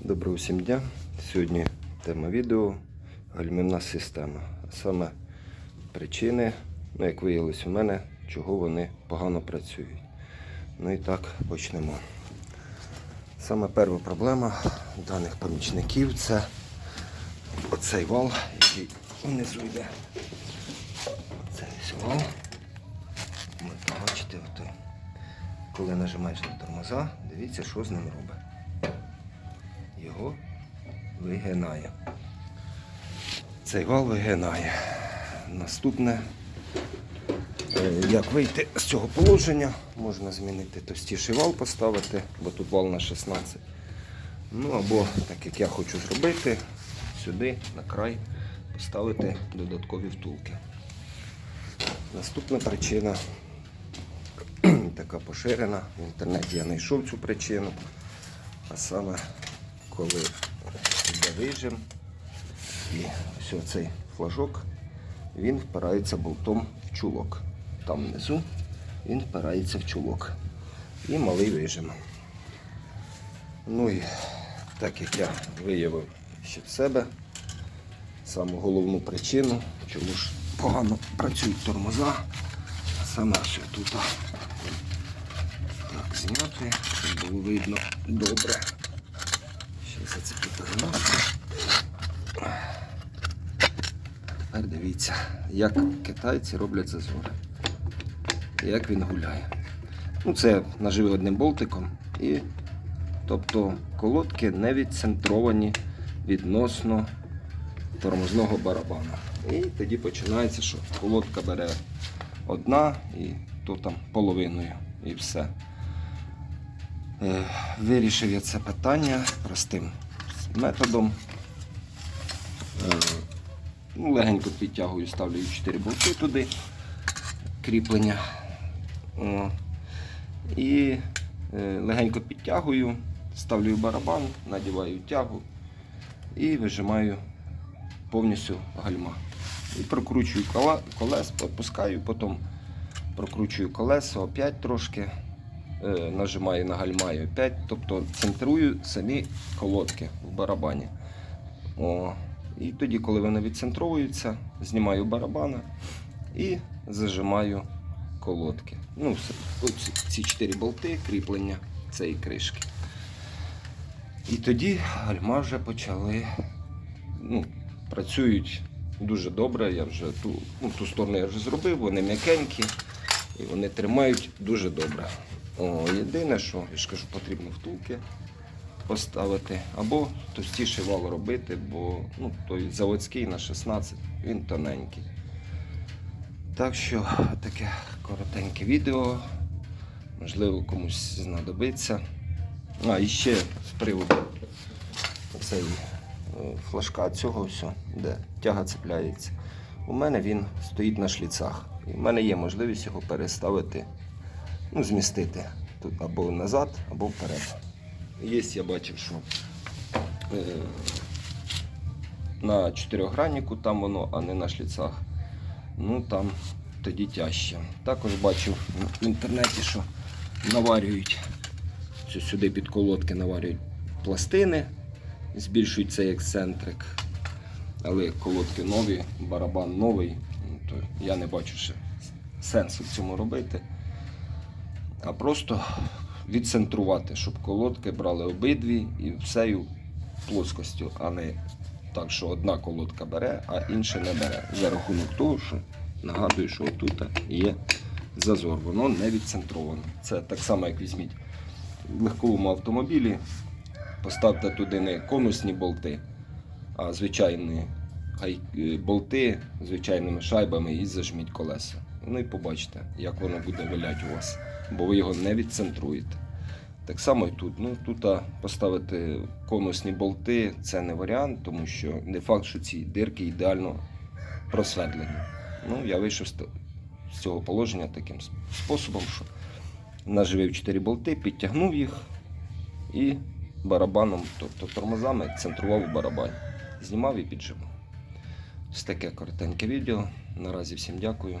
Доброго всім дня. Сьогодні тема відео гальмівна система. Саме причини, ну як виявилось у мене, чого вони погано працюють. Ну і так почнемо. Саме перша проблема даних помічників це оцей вал, який внизу йде. Цей ось вал. Ви бачите, коли нажимаєш на тормоза, дивіться, що з ним робить його вигинає. Цей вал вигинає. Наступне, е, як вийти з цього положення, можна змінити товстіший вал поставити, бо тут вал на 16. Ну або, так як я хочу зробити, сюди на край поставити додаткові втулки. Наступна причина така поширена. В інтернеті я знайшов цю причину. А саме коли вижим і ось цей флажок, він впирається болтом в чулок. Там внизу він впирається в чулок. І малий вижим. Ну і так як я виявив ще в себе саму головну причину, чому ж погано працюють тормоза, саме ось тут. Так, зняти, щоб було видно добре. За це переношу. Тепер дивіться, як китайці роблять зазори. Як він гуляє. Ну, це наживи одним болтиком. І, тобто колодки не відцентровані відносно тормозного барабану. І тоді починається, що колодка бере одна і то там половиною і все. Е, Вирішив я це питання простим методом. Е, Ну, легенько підтягую, ставлю 4 болти туди, кріплення. І е, легенько підтягую, ставлю барабан, надіваю тягу і вижимаю повністю гальма. І прокручую колес, опускаю, потім прокручую колесо, опять трошки нажимаю на гальма і опять, тобто центрую самі колодки в барабані. О, і тоді, коли вони відцентровуються, знімаю барабана і зажимаю колодки. Ну. Оці, ці чотири болти, кріплення цієї кришки. І тоді гальма вже почали ну, працюють дуже добре. Я вже ту, ну, ту сторону я вже зробив, вони м'якенькі і вони тримають дуже добре. О, єдине, що я ж кажу, потрібно втулки поставити або товстіший вал робити, бо ну, той заводський на 16 він тоненький. Так що таке коротеньке відео. Можливо, комусь знадобиться. А, і ще з приводу цей флажка цього всього, де тяга цепляється. У мене він стоїть на шліцах. І в мене є можливість його переставити, ну, змістити тут або назад, або вперед. Є, я бачив, що е, на чотирьохграннику там воно, а не на шліцах. Ну там тоді тяжче. Також бачив в інтернеті, що наварюють сюди під колодки наварюють пластини, збільшують цей ексцентрик. Але колодки нові, барабан новий, ну, то я не бачу ще сенсу в цьому робити. А просто відцентрувати, щоб колодки брали обидві і всею плоскостю, а не так, що одна колодка бере, а інша не бере. За рахунок того, що нагадую, що тут є зазор, воно не відцентроване. Це так само, як візьміть в легковому автомобілі, поставте туди не конусні болти, а звичайні е, болти звичайними шайбами і зажміть колеса. Ну і побачите, як воно буде виляти у вас, бо ви його не відцентруєте. Так само і тут. Ну, тут поставити конусні болти це не варіант, тому що не факт, що ці дирки ідеально просверлені. Ну, я вийшов з, цього положення таким способом, що наживив 4 болти, підтягнув їх і барабаном, тобто тормозами, центрував у барабані. Знімав і піджимав. Ось таке коротеньке відео. Наразі всім дякую.